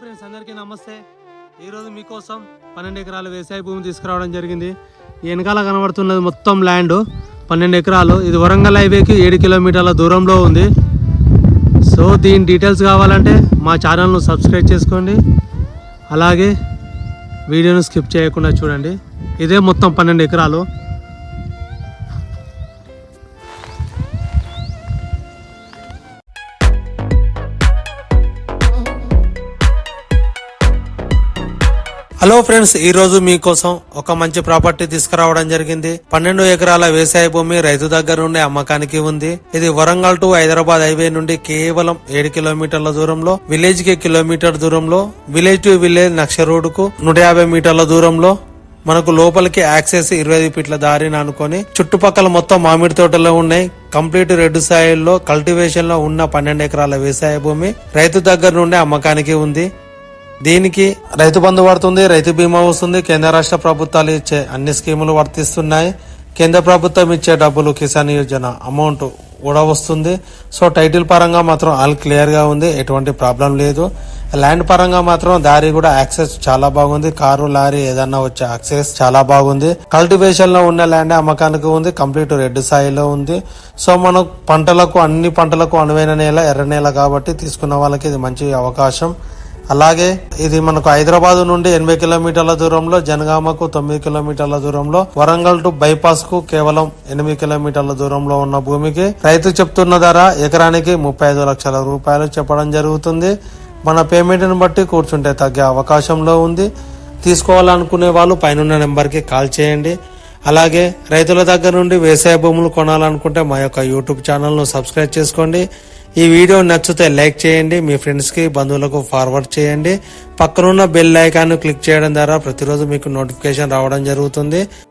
Friends అందరికీ నమస్తే. ఈరోజు మీకోసం పన్నెండు ఎకరాలు వ్యవసాయ భూమి తీసుకురావడం జరిగింది. ఈ వెనకాల కనబడుతున్నది మొత్తం ల్యాండ్. పన్నెండు ఎకరాలు. ఇది వరంగల్ హైవేకి ఏడు కిలోమీటర్ల దూరంలో ఉంది. సో దీని డీటెయిల్స్ కావాలంటే మా ఛానల్ను సబ్స్క్రైబ్ చేసుకోండి. అలాగే వీడియోను స్కిప్ చేయకుండా చూడండి. ఇదే మొత్తం పన్నెండు ఎకరాలు. హలో ఫ్రెండ్స్ ఈ రోజు మీకోసం ఒక మంచి ప్రాపర్టీ తీసుకురావడం జరిగింది. పన్నెండు ఎకరాల వ్యవసాయ భూమి రైతు దగ్గర నుండి అమ్మకానికి ఉంది. ఇది వరంగల్ టు హైదరాబాద్ హైవే నుండి కేవలం ఏడు కిలోమీటర్ల దూరంలో విలేజ్కి కిలోమీటర్ దూరంలో విలేజ్ టు విలేజ్ నక్ష రోడ్కు నూట యాభై మీటర్ల దూరంలో. మనకు లోపలికి యాక్సెస్ ఇరవై ఐదు ఫీట్ల దారిని అనుకొని చుట్టుపక్కల మొత్తం మామిడి తోటలో ఉన్నాయి. కంప్లీట్ రెడ్ సాయిల్లో కల్టివేషన్లో ఉన్న పన్నెండు ఎకరాల వ్యవసాయ భూమి రైతు దగ్గర నుండి అమ్మకానికి ఉంది. దీనికి రైతు బంధు పడుతుంది రైతు బీమా వస్తుంది. కేంద్ర రాష్ట్ర ప్రభుత్వాలు ఇచ్చే అన్ని స్కీములు వర్తిస్తున్నాయి. కేంద్ర ప్రభుత్వం ఇచ్చే డబ్బులు కిసాన్ యోజన అమౌంట్ కూడా వస్తుంది. సో టైటిల్ పరంగా మాత్రం ఆల్ క్లియర్గా ఉంది. ఎటువంటి ప్రాబ్లం లేదు. ల్యాండ్ పరంగా మాత్రం దారి కూడా యాక్సెస్ చాలా బాగుంది. కారు లారీ ఏదన్నా వచ్చే యాక్సెస్ చాలా బాగుంది. కల్టివేషన్లో ఉన్న ల్యాండ్ అమ్మకానికి ఉంది. కంప్లీట్ రెడ్ సాయిలో ఉంది. సో మనం పంటలకు అన్ని పంటలకు అనువైన నేల ఎర్ర నేల కాబట్టి తీసుకున్న వాళ్ళకి ఇది మంచి అవకాశం. అలాగే ఇది మనకు హైదరాబాద్ నుండి ఎనభై కిలోమీటర్ల దూరంలో జనగామకు తొమ్మిది కిలోమీటర్ల దూరంలో వరంగల్ టు బైపాస్కు కేవలం ఎనిమిది కిలోమీటర్ల దూరంలో ఉన్న భూమికి. రైతు చెప్తున్న ధర ఎకరానికి ముప్పై ఐదు లక్షల రూపాయలు చెప్పడం జరుగుతుంది. మన పేమెంట్ని బట్టి కూర్చుంటే తగ్గే అవకాశంలో ఉంది. తీసుకోవాలనుకునే వాళ్ళు పైన నెంబర్కి కాల్ చేయండి. అలాగే రైతుల దగ్గర నుండి వ్యవసాయ భూములు కొనాలనుకుంటే మా యొక్క యూట్యూబ్ ఛానల్ను సబ్స్క్రైబ్ చేసుకోండి. ఈ వీడియో నచ్చితే లైక్ చేయండి మీ ఫ్రెండ్స్కి బంధువులకు ఫార్వర్డ్ చేయండి. పక్కనున్న బెల్ ఐకాన్ క్లిక్ చేయడం ద్వారా ప్రతిరోజు మీకు నోటిఫికేషన్ రావడం జరుగుతుంది.